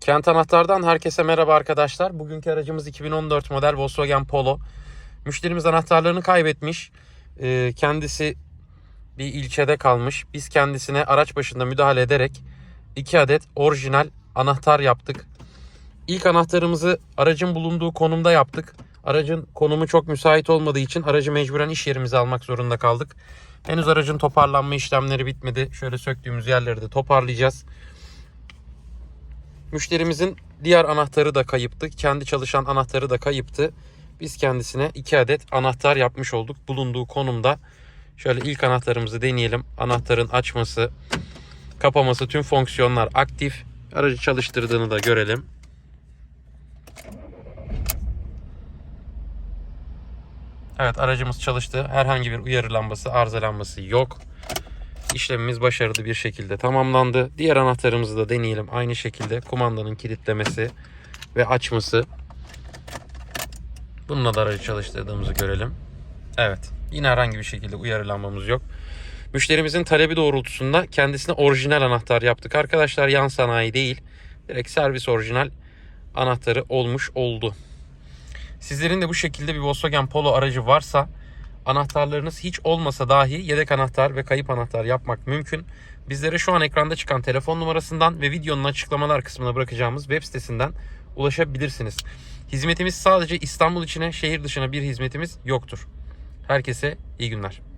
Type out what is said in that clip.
Kent Anahtar'dan herkese merhaba arkadaşlar. Bugünkü aracımız 2014 model Volkswagen Polo. Müşterimiz anahtarlarını kaybetmiş. Ee, kendisi bir ilçede kalmış. Biz kendisine araç başında müdahale ederek 2 adet orijinal anahtar yaptık. İlk anahtarımızı aracın bulunduğu konumda yaptık. Aracın konumu çok müsait olmadığı için aracı mecburen iş yerimize almak zorunda kaldık. Henüz aracın toparlanma işlemleri bitmedi. Şöyle söktüğümüz yerleri de toparlayacağız. Müşterimizin diğer anahtarı da kayıptı. Kendi çalışan anahtarı da kayıptı. Biz kendisine iki adet anahtar yapmış olduk. Bulunduğu konumda şöyle ilk anahtarımızı deneyelim. Anahtarın açması, kapaması tüm fonksiyonlar aktif. Aracı çalıştırdığını da görelim. Evet aracımız çalıştı. Herhangi bir uyarı lambası, arıza lambası yok. İşlemimiz başarılı bir şekilde tamamlandı. Diğer anahtarımızı da deneyelim. Aynı şekilde kumandanın kilitlemesi ve açması. Bununla da aracı çalıştırdığımızı görelim. Evet. Yine herhangi bir şekilde uyarı lambamız yok. Müşterimizin talebi doğrultusunda kendisine orijinal anahtar yaptık. Arkadaşlar yan sanayi değil. Direkt servis orijinal anahtarı olmuş oldu. Sizlerin de bu şekilde bir Volkswagen Polo aracı varsa anahtarlarınız hiç olmasa dahi yedek anahtar ve kayıp anahtar yapmak mümkün. Bizlere şu an ekranda çıkan telefon numarasından ve videonun açıklamalar kısmına bırakacağımız web sitesinden ulaşabilirsiniz. Hizmetimiz sadece İstanbul içine, şehir dışına bir hizmetimiz yoktur. Herkese iyi günler.